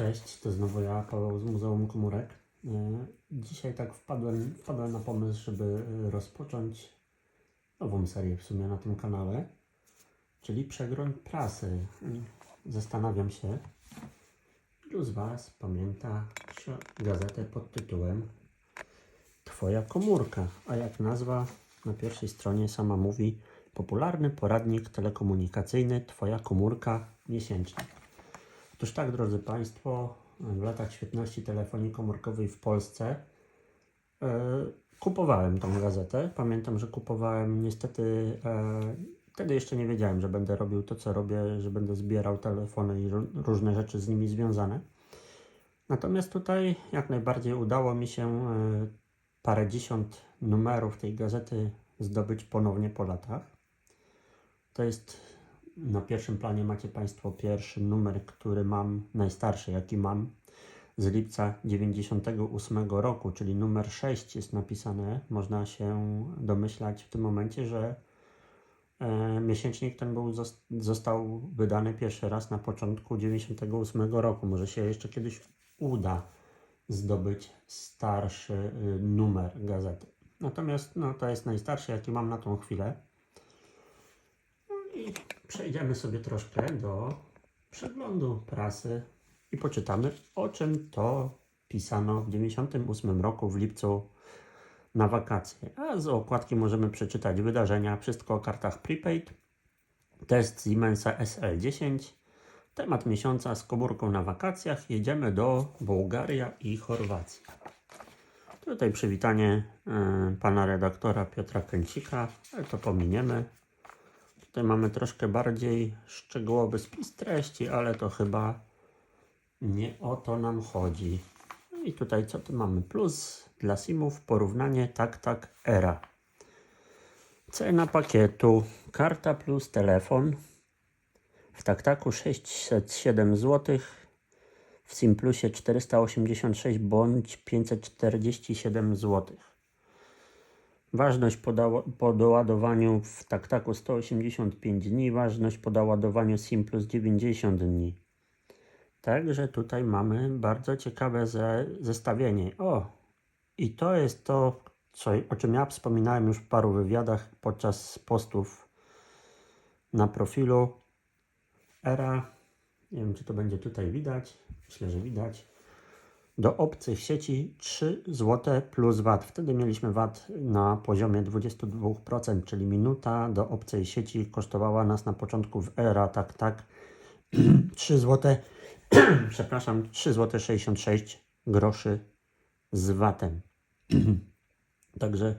Cześć, to znowu ja, Paweł z Muzeum Komórek. E, Dzisiaj tak wpadłem, wpadłem na pomysł, żeby e, rozpocząć nową serię w sumie na tym kanale, czyli przegląd prasy. Mm, Zastanawiam się, ilu z Was pamięta gazetę pod tytułem Twoja komórka, a jak nazwa na pierwszej stronie sama mówi popularny poradnik telekomunikacyjny Twoja komórka miesięczny. Otóż tak, drodzy Państwo, w latach świetności telefonii komórkowej w Polsce e, kupowałem tą gazetę. Pamiętam, że kupowałem niestety, e, wtedy jeszcze nie wiedziałem, że będę robił to, co robię, że będę zbierał telefony i ró- różne rzeczy z nimi związane. Natomiast tutaj jak najbardziej udało mi się e, parędziesiąt numerów tej gazety zdobyć ponownie po latach. To jest na pierwszym planie macie Państwo pierwszy numer, który mam, najstarszy jaki mam, z lipca 98 roku, czyli numer 6 jest napisane. Można się domyślać w tym momencie, że e, miesięcznik ten był, zos- został wydany pierwszy raz na początku 98 roku. Może się jeszcze kiedyś uda zdobyć starszy y, numer gazety. Natomiast no, to jest najstarszy, jaki mam na tą chwilę. I przejdziemy sobie troszkę do przeglądu prasy i poczytamy, o czym to pisano w 98 roku w lipcu na wakacje. A z okładki możemy przeczytać wydarzenia, wszystko o kartach prepaid, test Siemensa SL10, temat miesiąca z komórką na wakacjach, jedziemy do Bułgaria i Chorwacji. Tutaj przywitanie y, pana redaktora Piotra Kęcika, ale to pominiemy. Tutaj mamy troszkę bardziej szczegółowy spis treści, ale to chyba nie o to nam chodzi. No i tutaj co tu mamy? Plus dla SIM-ów, porównanie tak, tak, era. Cena pakietu, karta plus telefon. W taktaku 607 zł, w SIM Plusie 486 bądź 547 zł. Ważność po, dała- po doładowaniu w taktaku 185 dni, ważność po doładowaniu SIM plus 90 dni. Także tutaj mamy bardzo ciekawe ze, zestawienie. O, i to jest to, co, o czym ja wspominałem już w paru wywiadach podczas postów na profilu. Era, nie wiem czy to będzie tutaj widać, myślę, że widać do obcych sieci 3 zł plus VAT. Wtedy mieliśmy VAT na poziomie 22%, czyli minuta do obcej sieci kosztowała nas na początku w era, tak, tak, 3 zł, przepraszam, 3 zł 66 groszy z VAT-em. Także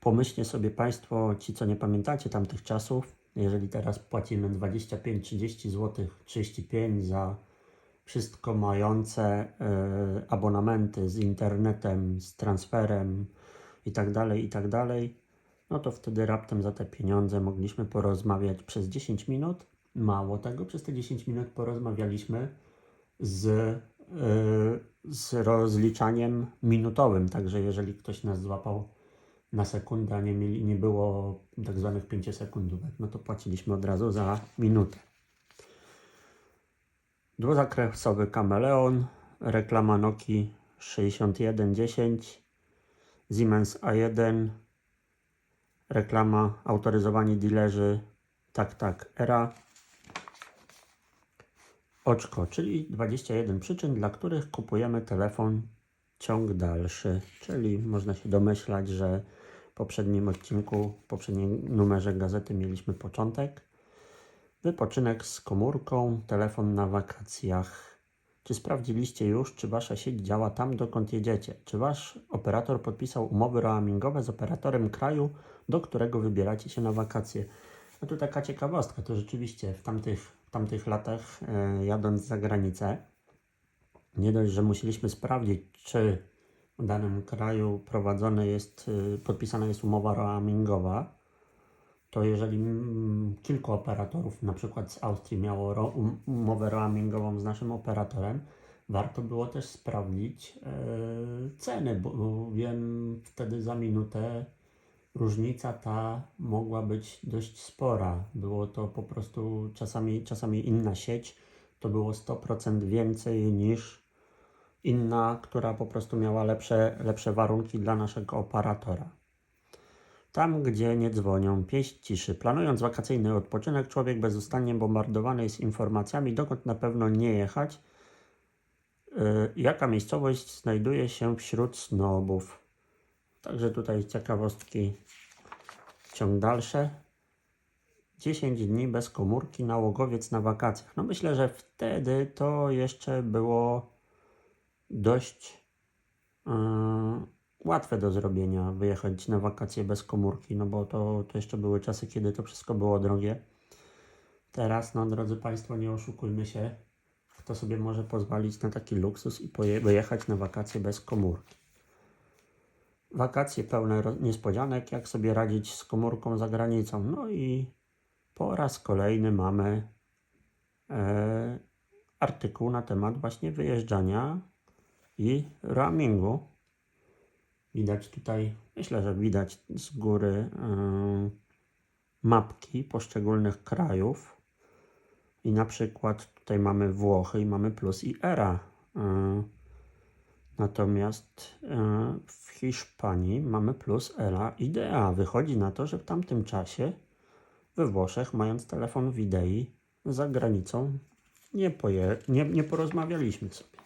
pomyślcie sobie Państwo, ci co nie pamiętacie tamtych czasów, jeżeli teraz płacimy 25-30 zł, 35 za wszystko mające e, abonamenty z internetem, z transferem i tak dalej, i tak no to wtedy raptem za te pieniądze mogliśmy porozmawiać przez 10 minut. Mało tego, przez te 10 minut porozmawialiśmy z, e, z rozliczaniem minutowym. Także jeżeli ktoś nas złapał na sekundę, a nie, mieli, nie było tak zwanych 5 sekundówek, no to płaciliśmy od razu za minutę. Dwuzakresowy kameleon, reklama Noki 6110, Siemens A1, reklama autoryzowani dealerzy, tak, tak, ERA, oczko, czyli 21 przyczyn, dla których kupujemy telefon ciąg dalszy, czyli można się domyślać, że w poprzednim odcinku, w poprzednim numerze gazety mieliśmy początek, Wypoczynek z komórką, telefon na wakacjach. Czy sprawdziliście już, czy wasza sieć działa tam, dokąd jedziecie? Czy wasz operator podpisał umowy roamingowe z operatorem kraju, do którego wybieracie się na wakacje? No tu taka ciekawostka, to rzeczywiście w tamtych, w tamtych latach, e, jadąc za granicę, nie dość, że musieliśmy sprawdzić, czy w danym kraju prowadzone jest, y, podpisana jest umowa roamingowa, to jeżeli kilku operatorów, na przykład z Austrii, miało um, umowę roamingową z naszym operatorem, warto było też sprawdzić e, ceny, bo wiem wtedy za minutę różnica ta mogła być dość spora. Było to po prostu czasami, czasami inna sieć to było 100% więcej niż inna, która po prostu miała lepsze, lepsze warunki dla naszego operatora. Tam, gdzie nie dzwonią, pieść ciszy. Planując wakacyjny odpoczynek, człowiek bezustannie bombardowany jest informacjami, dokąd na pewno nie jechać, yy, jaka miejscowość znajduje się wśród snobów. Także tutaj ciekawostki, ciąg dalsze. 10 dni bez komórki, nałogowiec na wakacjach. No myślę, że wtedy to jeszcze było dość yy, łatwe do zrobienia, wyjechać na wakacje bez komórki, no bo to, to jeszcze były czasy, kiedy to wszystko było drogie. Teraz, no drodzy Państwo, nie oszukujmy się, kto sobie może pozwolić na taki luksus i wyjechać na wakacje bez komórki. Wakacje pełne niespodzianek, jak sobie radzić z komórką za granicą. No i po raz kolejny mamy e, artykuł na temat właśnie wyjeżdżania i roamingu. Widać tutaj, myślę, że widać z góry yy, mapki poszczególnych krajów. I na przykład tutaj mamy Włochy i mamy plus i era. Yy, natomiast yy, w Hiszpanii mamy plus era i DA. Wychodzi na to, że w tamtym czasie we Włoszech, mając telefon widei za granicą, nie, poje, nie, nie porozmawialiśmy sobie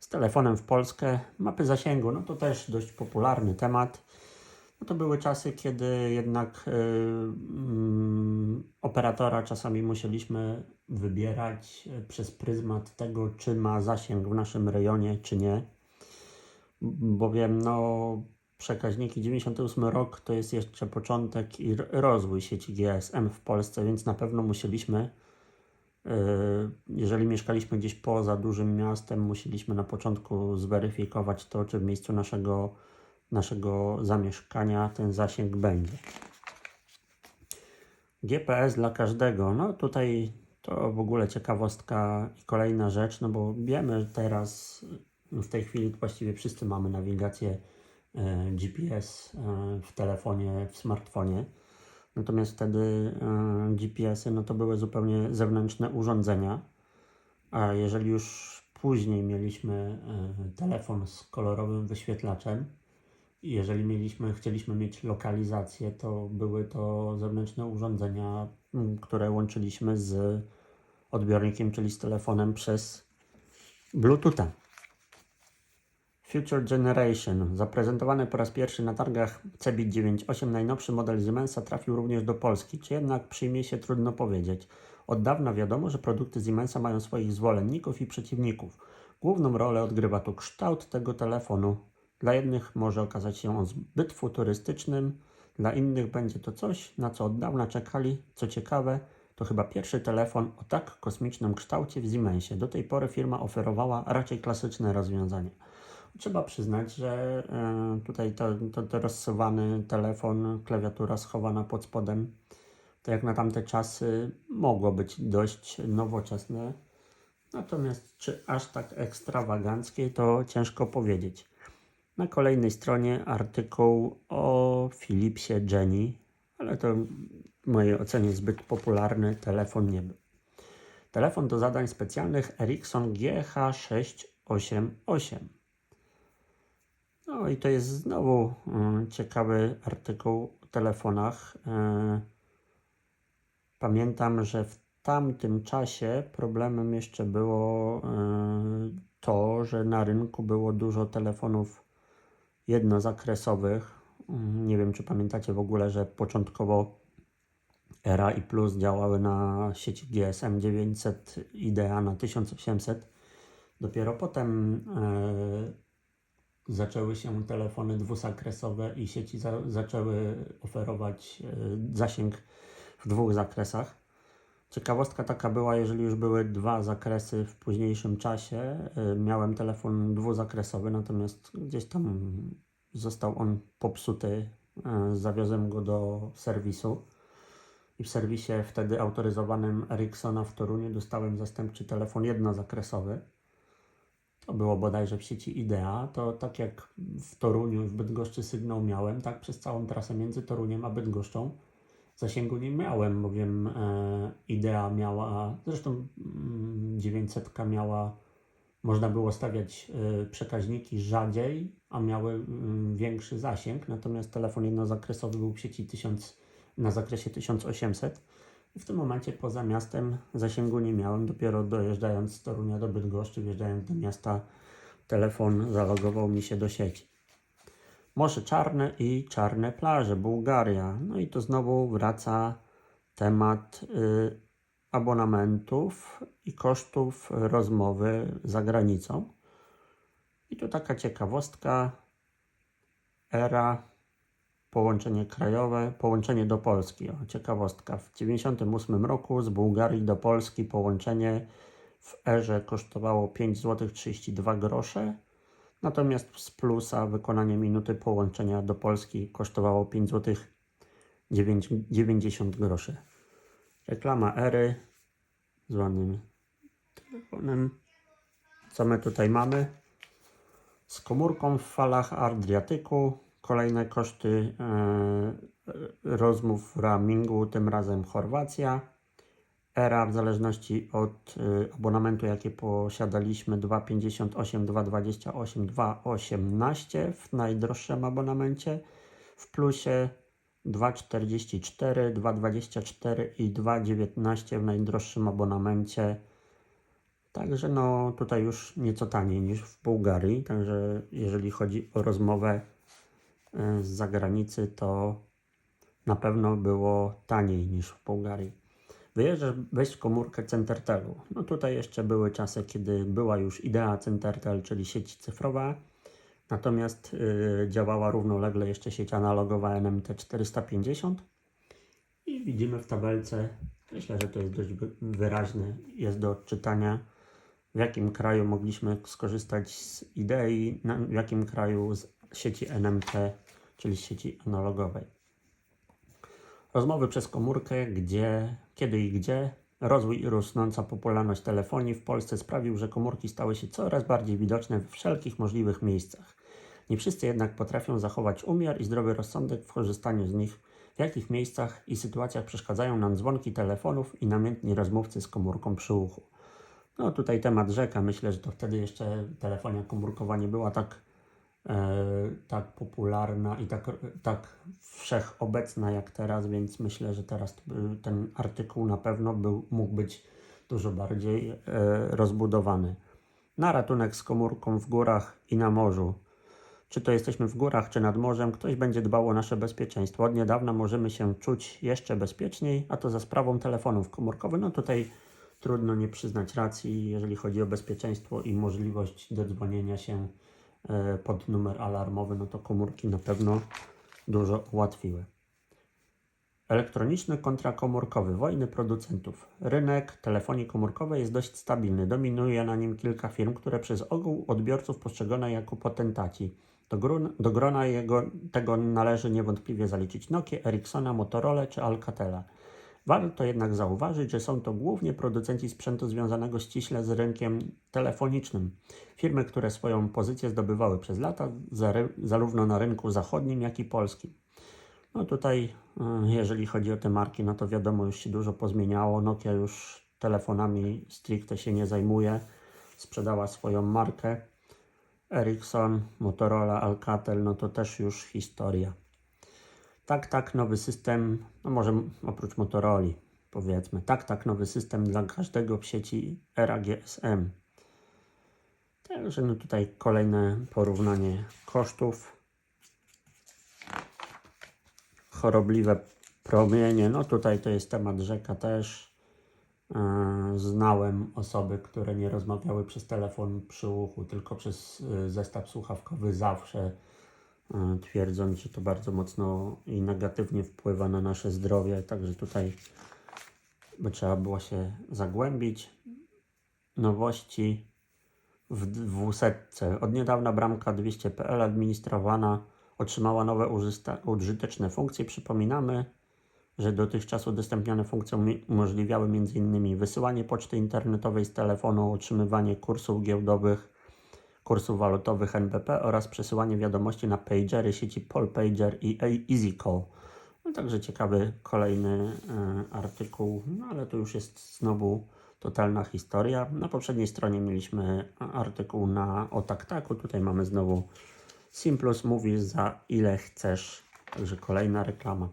z telefonem w Polskę. Mapy zasięgu, no to też dość popularny temat. No to były czasy, kiedy jednak y, mm, operatora czasami musieliśmy wybierać y, przez pryzmat tego, czy ma zasięg w naszym rejonie, czy nie. Bowiem no, przekaźniki 98 rok to jest jeszcze początek i rozwój sieci GSM w Polsce, więc na pewno musieliśmy jeżeli mieszkaliśmy gdzieś poza dużym miastem, musieliśmy na początku zweryfikować to, czy w miejscu naszego, naszego zamieszkania ten zasięg będzie. GPS dla każdego. No tutaj to w ogóle ciekawostka i kolejna rzecz, no bo wiemy teraz, w tej chwili właściwie wszyscy mamy nawigację e, GPS e, w telefonie, w smartfonie. Natomiast wtedy e, GPS-y no to były zupełnie zewnętrzne urządzenia. A jeżeli już później mieliśmy e, telefon z kolorowym wyświetlaczem, jeżeli mieliśmy, chcieliśmy mieć lokalizację, to były to zewnętrzne urządzenia, które łączyliśmy z odbiornikiem, czyli z telefonem przez Bluetootha. Future Generation. Zaprezentowany po raz pierwszy na targach Cebit 98, najnowszy model Siemensa trafił również do Polski. Czy jednak przyjmie się, trudno powiedzieć. Od dawna wiadomo, że produkty Siemensa mają swoich zwolenników i przeciwników. Główną rolę odgrywa tu kształt tego telefonu. Dla jednych może okazać się on zbyt futurystycznym, dla innych będzie to coś, na co od dawna czekali. Co ciekawe, to chyba pierwszy telefon o tak kosmicznym kształcie w Siemensie. Do tej pory firma oferowała raczej klasyczne rozwiązania. Trzeba przyznać, że e, tutaj to, to, to rozsuwany telefon, klawiatura schowana pod spodem, to jak na tamte czasy mogło być dość nowoczesne. Natomiast czy aż tak ekstrawaganckie, to ciężko powiedzieć. Na kolejnej stronie artykuł o Philipsie Jenny, ale to w mojej ocenie zbyt popularny telefon nie był. Telefon do zadań specjalnych Ericsson GH688. No i to jest znowu mm, ciekawy artykuł o telefonach. E, Pamiętam, że w tamtym czasie problemem jeszcze było e, to, że na rynku było dużo telefonów jednozakresowych. Mm, Nie wiem, czy pamiętacie w ogóle, że początkowo Era i Plus działały na sieci GSM 900, Idea na 1800. Dopiero potem e, zaczęły się telefony dwuzakresowe i sieci za, zaczęły oferować e, zasięg w dwóch zakresach. Ciekawostka taka była, jeżeli już były dwa zakresy w późniejszym czasie, e, miałem telefon dwuzakresowy, natomiast gdzieś tam został on popsuty, e, zawiozłem go do serwisu i w serwisie wtedy autoryzowanym Ericssona w Toruniu dostałem zastępczy telefon jednozakresowy. To było bodajże w sieci Idea. To tak jak w Toruniu, w Bydgoszczy sygnał miałem, tak przez całą trasę między Toruniem a Bydgoszczą zasięgu nie miałem, bowiem e, Idea miała, zresztą mm, 900 miała, można było stawiać e, przekaźniki rzadziej, a miały mm, większy zasięg, natomiast telefon jednozakresowy był w sieci 1000, na zakresie 1800. W tym momencie poza miastem zasięgu nie miałem, dopiero dojeżdżając z Torunia do Bydgoszczy, wjeżdżając do miasta, telefon zalogował mi się do sieci. Morze Czarne i Czarne Plaże, Bułgaria. No i tu znowu wraca temat y, abonamentów i kosztów rozmowy za granicą. I tu taka ciekawostka. Era, połączenie krajowe, połączenie do Polski. O, ciekawostka. W 1998 roku z Bułgarii do Polski połączenie w erze kosztowało 5 zł 32 grosze. Natomiast z plusa wykonanie minuty połączenia do Polski kosztowało 5 zł 90 groszy. Reklama Ery z ładnym telefonem. Co my tutaj mamy? Z komórką w falach Adriatyku. Kolejne koszty e, rozmów w roamingu, tym razem Chorwacja. Era w zależności od y, abonamentu, jaki posiadaliśmy 2,58, 2,28, 2,18 w najdroższym abonamencie. W plusie 2,44, 2,24 i 2,19 w najdroższym abonamencie. Także no tutaj już nieco taniej niż w Bułgarii. Także jeżeli chodzi o rozmowę z zagranicy, to na pewno było taniej niż w Bułgarii. Wyjeżdżasz weź komórkę Centertelu. No tutaj jeszcze były czasy, kiedy była już idea Centertel, czyli sieć cyfrowa. Natomiast yy, działała równolegle jeszcze sieć analogowa NMT 450. I widzimy w tabelce, myślę, że to jest dość wy- wyraźne, jest do odczytania, w jakim kraju mogliśmy skorzystać z idei, na, w jakim kraju z sieci NMT, czyli sieci analogowej. Rozmowy przez komórkę, gdzie, kiedy i gdzie. Rozwój i rosnąca popularność telefonii w Polsce sprawił, że komórki stały się coraz bardziej widoczne w wszelkich możliwych miejscach. Nie wszyscy jednak potrafią zachować umiar i zdrowy rozsądek w korzystaniu z nich. W jakich miejscach i sytuacjach przeszkadzają nam dzwonki telefonów i namiętni rozmówcy z komórką przy uchu. No tutaj temat rzeka. Myślę, że to wtedy jeszcze telefonia komórkowa nie była tak tak popularna i tak, tak wszechobecna jak teraz, więc myślę, że teraz ten artykuł na pewno był, mógł być dużo bardziej e, rozbudowany. Na ratunek z komórką w górach i na morzu. Czy to jesteśmy w górach, czy nad morzem, ktoś będzie dbał o nasze bezpieczeństwo. Od niedawna możemy się czuć jeszcze bezpieczniej, a to za sprawą telefonów komórkowych. No tutaj trudno nie przyznać racji, jeżeli chodzi o bezpieczeństwo i możliwość dodzwonienia się e, pod numer alarmowy, no to komórki na pewno dużo ułatwiły. Elektroniczny kontra komórkowy, wojny producentów. Rynek telefonii komórkowej jest dość stabilny. Dominuje na nim kilka firm, które przez ogół odbiorców postrzegane jako potentaci. Do, grun, do grona jego, tego należy niewątpliwie zaliczyć Nokia, Ericssona, Motorola czy Alcatela. Warto jednak zauważyć, że są to głównie producenci sprzętu związanego ściśle z rynkiem telefonicznym. Firmy, które swoją pozycję zdobywały przez lata, zarówno na rynku zachodnim, jak i polskim. No tutaj, y, jeżeli chodzi o te marki, no to wiadomo, już się dużo pozmieniało. Nokia już telefonami stricte się nie zajmuje. Sprzedała swoją markę. Ericsson, Motorola, Alcatel, no to też już historia. Tak, tak, nowy system, no może oprócz Motorola, powiedzmy. Tak, tak, nowy system dla każdego w sieci era GSM. Także no tutaj kolejne porównanie kosztów. Chorobliwe promienie, no tutaj to jest temat rzeka też. Yy, Znałem osoby, które nie rozmawiały przez telefon przy uchu, tylko przez yy, zestaw słuchawkowy zawsze, twierdząc, że to bardzo mocno i negatywnie wpływa na nasze zdrowie. Także tutaj by trzeba było się zagłębić. Nowości w 200. Od niedawna bramka 200.pl administrowana otrzymała nowe użyteczne funkcje. Przypominamy, że dotychczas udostępniane funkcje umożliwiały m.in. wysyłanie poczty internetowej z telefonu, utrzymywanie kursów giełdowych, kursów walutowych NBP oraz przesyłanie wiadomości na pagery sieci Polpager i EasyCall. No także ciekawy kolejny e, artykuł, no ale to już jest znowu totalna historia. Na poprzedniej stronie mieliśmy artykuł na o taktaku, tutaj mamy znowu Simplus mówisz za ile chcesz, także kolejna reklama.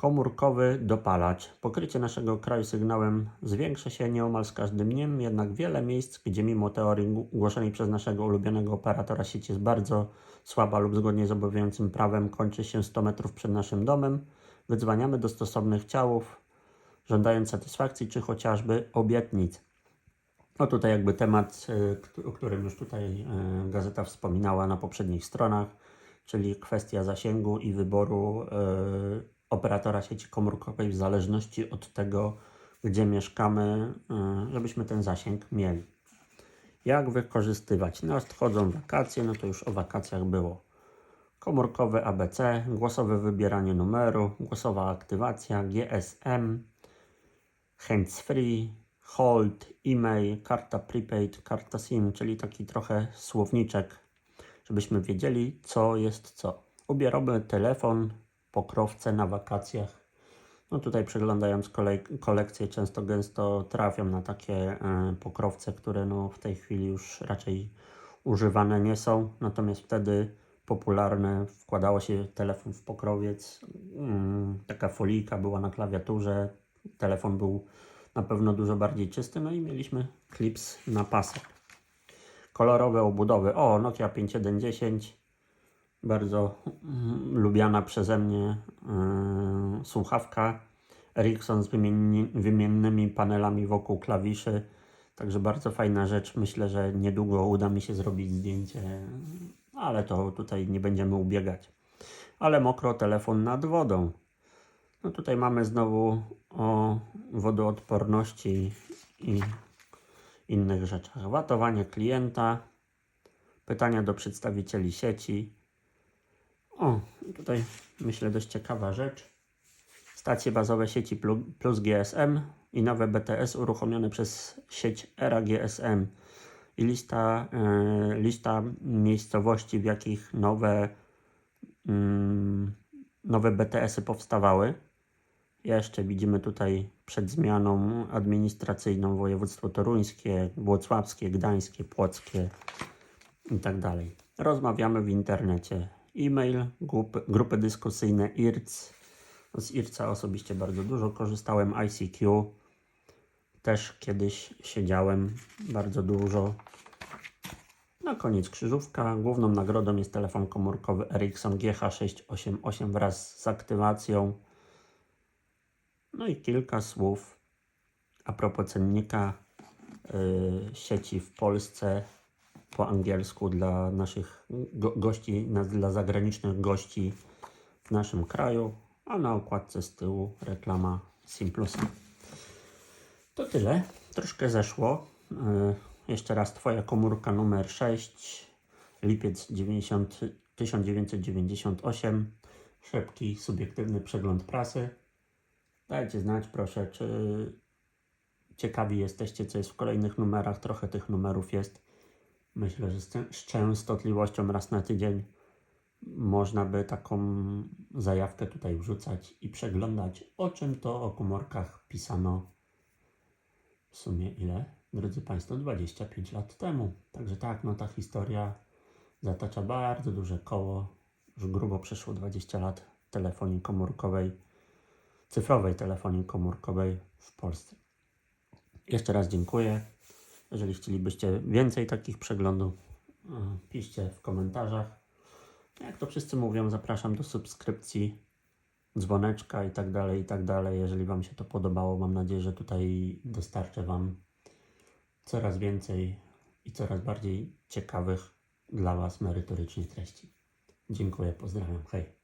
Komórkowy dopalacz. Pokrycie naszego kraju sygnałem zwiększa się nieomal z każdym dniem, jednak wiele miejsc, gdzie mimo teorii głoszonej przez naszego ulubionego operatora sieć jest bardzo słaba lub zgodnie z obowiązującym prawem kończy się 100 metrów przed naszym domem, wydzwaniamy do stosownych ciałów, żądając satysfakcji czy chociażby obietnic. No tutaj jakby temat, y, o którym już tutaj y, gazeta wspominała na poprzednich stronach, czyli kwestia zasięgu i wyboru y, operatora sieci komórkowej w zależności od tego, gdzie mieszkamy, żebyśmy ten zasięg mieli. Jak wykorzystywać? Nadchodzą wakacje, no to już o wakacjach było. Komórkowe ABC, głosowe wybieranie numeru, głosowa aktywacja, GSM, hands-free, hold, e-mail, karta prepaid, karta SIM, czyli taki trochę słowniczek, żebyśmy wiedzieli, co jest co. Ubieramy telefon, pokrowce na wakacjach. No tutaj przeglądając kolej, kolekcję często gęsto trafiam na takie e, pokrowce, które no w tej chwili już raczej używane nie są. Natomiast wtedy popularne wkładało się telefon w pokrowiec. Mm, taka folijka była na klawiaturze. Telefon był na pewno dużo bardziej czysty. No i mieliśmy klips na pasek. Kolorowe obudowy. O, Nokia 5110 bardzo mm, lubiana przeze mnie yy, słuchawka Ericsson z wymiennymi panelami wokół klawiszy. Także bardzo fajna rzecz. Myślę, że niedługo uda mi się zrobić zdjęcie, ale to tutaj nie będziemy ubiegać. Ale mokro telefon nad wodą. No tutaj mamy znowu o wodoodporności i innych rzeczach. Watowanie klienta, pytania do przedstawicieli sieci, o, tutaj myślę dość ciekawa rzecz. Stacje bazowe sieci plus GSM i nowe BTS uruchomione przez sieć ERA GSM i lista, y, lista miejscowości, w jakich nowe, y, nowe BTS-y powstawały. Jeszcze widzimy tutaj przed zmianą administracyjną województwo toruńskie, włocławskie, gdańskie, płockie i tak. Rozmawiamy w internecie e-mail, grupy, grupy dyskusyjne IRC. Z IRCA osobiście bardzo dużo korzystałem, ICQ też kiedyś siedziałem bardzo dużo. Na koniec krzyżówka. Główną nagrodą jest telefon komórkowy Ericsson GH688 wraz z aktywacją. No i kilka słów a propos cennika yy, sieci w Polsce po angielsku dla naszych go gości, na, dla zagranicznych gości w naszym kraju, a na okładce z tyłu reklama Simplusa. To tyle. Troszkę zeszło. Yy, jeszcze raz Twoja komórka numer 6, lipiec 90, 1998. Szybki, subiektywny przegląd prasy. Dajcie znać proszę, czy ciekawi jesteście, co jest w kolejnych numerach. Trochę tych numerów jest. Myślę, że z częstotliwością raz na tydzień można by taką zajawkę tutaj wrzucać i przeglądać, o czym to o komórkach pisano w sumie ile, drodzy Państwo, 25 lat temu. Także tak, no ta historia zatacza bardzo duże koło. Już grubo przeszło 20 lat telefonii komórkowej, cyfrowej telefonii komórkowej w Polsce. Jeszcze raz dziękuję. Jeżeli chcielibyście więcej takich przeglądów, e, piszcie w komentarzach. Jak to wszyscy mówią, zapraszam do subskrypcji, dzwoneczka i tak dalej, i tak dalej. Jeżeli Wam się to podobało, mam nadzieję, że tutaj dostarczę Wam coraz więcej i coraz bardziej ciekawych dla Was merytorycznych treści. Dziękuję, pozdrawiam, hej.